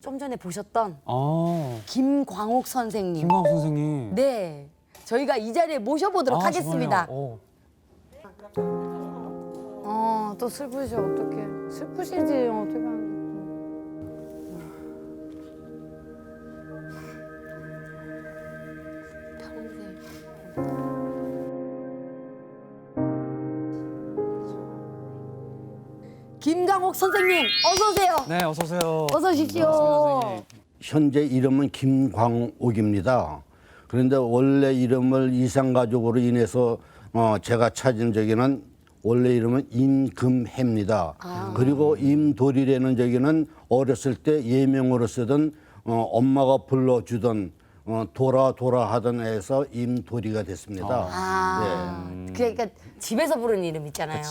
좀 전에 보셨던 아, 김광옥 선생님. 김광욱 선생님. 네. 저희가 이 자리에 모셔보도록 아, 하겠습니다. 정말요? 어. 아, 또 슬프시 어떡해. 슬프시지, 어떻게 김광옥 선생님, 어서 오세요. 네, 어서 오세요. 어서 오십시오. 선생님. 현재 이름은 김광옥입니다. 그런데 원래 이름을 이상가족으로 인해서 어, 제가 찾은 저기는 원래 이름은 임금해입니다. 그리고 임돌이라는 저기는 어렸을 때 예명으로 쓰던 어, 엄마가 불러주던 어, 돌아 돌아 하던 애에서 임돌이가 됐습니다. 아, 그러니까 집에서 부르는 이름 있잖아요.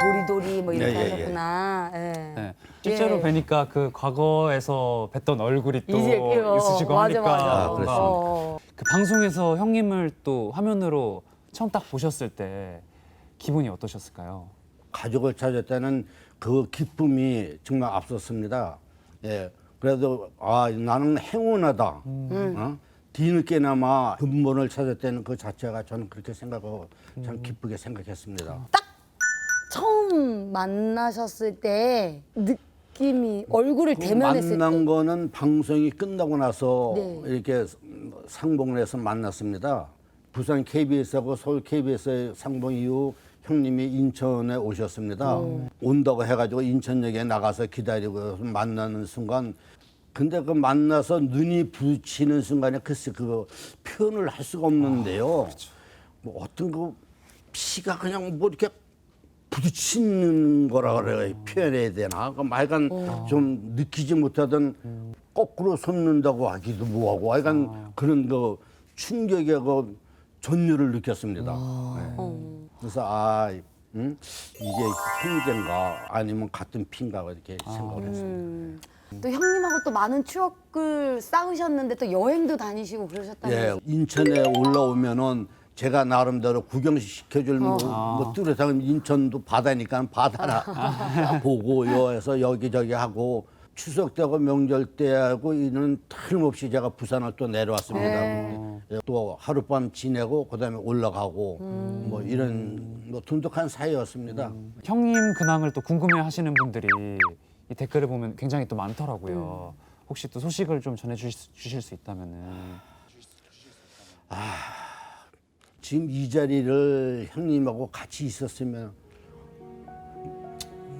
도리도리 뭐 이렇게 예, 예, 예. 하셨구나. 예. 네. 실제로 예. 뵈니까 그 과거에서 뵀던 얼굴이 또 이제 그, 있으시고 어, 하니까 맞아, 맞아. 아, 그렇습니다. 어. 그 방송에서 형님을 또 화면으로 처음 딱 보셨을 때 기분이 어떠셨을까요? 가족을 찾을 때는 그 기쁨이 정말 앞섰습니다. 예. 그래도 아 나는 행운하다. 어? 뒤늦게나마 근본을 찾을 때는 그 자체가 저는 그렇게 생각하고 참 기쁘게 생각했습니다. 처음 만나셨을 때 느낌이 얼굴을 대면했을 만난 때 거는 방송이 끝나고 나서 네. 이렇게 상봉을 해서 만났습니다. 부산 KBS하고 서울 KBS의 상봉 이후 형님이 인천에 오셨습니다. 온다고 해가지고 인천역에 나가서 기다리고 만나는 순간 근데 그 만나서 눈이 부딪히는 순간에 글쎄 그거 표현을 할 수가 없는데요. 뭐 어떤 그 피가 그냥 뭐 이렇게 부딪히는 거라 그래요. 표현해야 되나? 그 말간 좀 느끼지 못하던 거꾸로 솟는다고 하기도 뭐하고 하여간 그런 그 충격의 그 전율을 느꼈습니다. 네. 그래서 아, 음? 이게 형제인가 아니면 같은 피인가 이렇게 생각을 했습니다. 또 형님하고 또 많은 추억을 쌓으셨는데 또 여행도 다니시고 그러셨다면서요. 예, 인천에 올라오면은 제가 나름대로 구경시켜줄 뭐, 뭐 뚜렷한 인천도 바다니까 바다나 보고 여에서 여기저기 하고 추석 때고 명절 때하고 이는 틀림없이 제가 부산을 또 내려왔습니다. 예, 또 하룻밤 지내고 그다음에 올라가고 뭐 이런 뭐 돈독한 사이였습니다. 형님 근황을 또 궁금해하시는 분들이 이 댓글을 보면 굉장히 또 많더라고요. 혹시 또 소식을 좀 전해 주실, 주실 수 있다면은. 지금 이 자리를 형님하고 같이 있었으면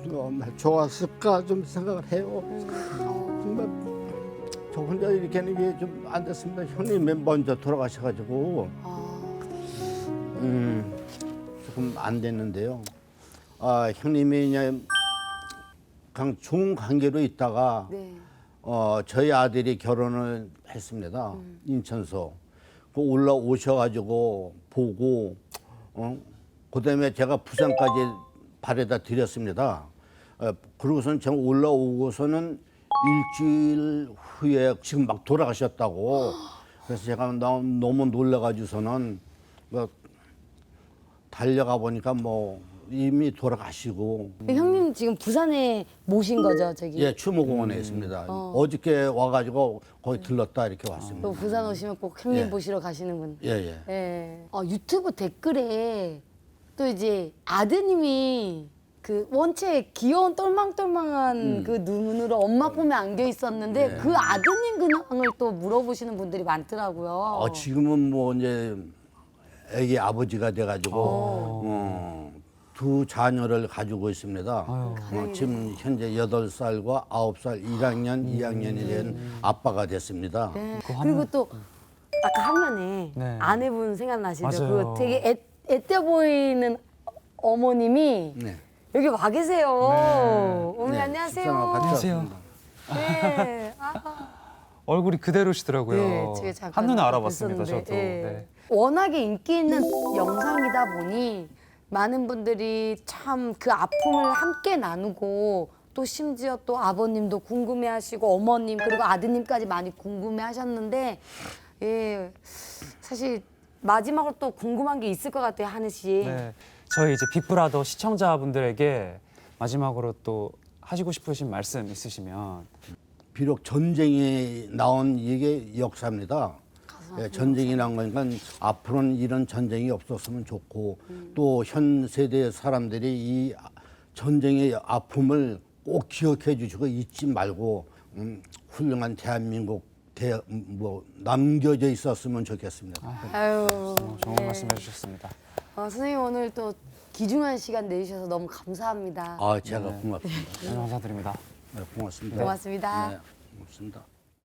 정말 좋았을까 좀 생각을 해요. 정말 저 혼자 이렇게 하는 게 좀 안 됐습니다. 형님이 먼저 돌아가셔가지고 음, 조금 안 됐는데요. 아 형님이 그냥 그냥 좋은 관계로 있다가 네. 어, 저희 아들이 결혼을 했습니다. 인천서. 그 올라오셔가지고 보고, 어, 그 다음에 제가 부산까지 발에다 드렸습니다. 어, 그러고선 제가 올라오고서는 일주일 후에 지금 막 돌아가셨다고. 그래서 제가 너무, 너무 놀라가지고서는 뭐 달려가 보니까 뭐 이미 돌아가시고 형님 지금 부산에 모신 거죠, 저기. 예, 추모공원에 있습니다. 어. 저께 와가지고 거기 들렀다 이렇게 왔습니다. 또 부산 오시면 꼭 형님 예. 보시러 가시는군. 예, 예. 예. 어, 유튜브 댓글에 또 이제 아드님이 그 원체 귀여운 똘망똘망한 그 눈으로 엄마 폼에 안겨 있었는데 그 아드님 근황을 또 물어보시는 분들이 많더라고요. 어, 지금은 뭐 이제 애기 아버지가 돼가지고 어, 두 자녀를 가지고 있습니다. 어, 지금 현재 여덟 살과 아홉 살 1학년, 2학년이 된 아빠가 됐습니다. 네. 그 그리고 또 아까 화면에 네. 아내분 생각나시죠? 맞아요. 그 되게 애, 애때 보이는 어머님이 네. 여기 와 계세요. 어머니 네, 안녕하세요. 같이 안녕하세요. 왔습니다. 네. 아, 얼굴이 그대로시더라고요. 네, 제가 잠깐 한눈에 알아봤습니다, 뵀었는데, 저도. 예. 네. 워낙에 인기 있는 영상이다 보니 많은 분들이 참 그 아픔을 함께 나누고 또 심지어 또 아버님도 궁금해하시고 어머님 그리고 아드님까지 많이 궁금해하셨는데 예 사실 마지막으로 또 궁금한 게 있을 것 같아요 하늘 씨. 네. 저희 이제 빅브라더 시청자분들에게 마지막으로 또 하시고 싶으신 말씀 있으시면 비록 전쟁이 나온 이게 역사입니다. 예, 전쟁이 난 거니까 앞으로는 이런 전쟁이 없었으면 좋고 또 현 세대 사람들이 이 전쟁의 아픔을 꼭 기억해 주시고 잊지 말고 음, 훌륭한 대한민국 대, 음, 뭐 남겨져 있었으면 좋겠습니다. 아유, 좋은 네. 말씀 해 주셨습니다. 어, 선생님 오늘 또 귀중한 시간 내주셔서 너무 감사합니다. 아, 제가 고맙습니다. 네, 감사드립니다. 네, 고맙습니다. 고맙습니다. 네, 고맙습니다.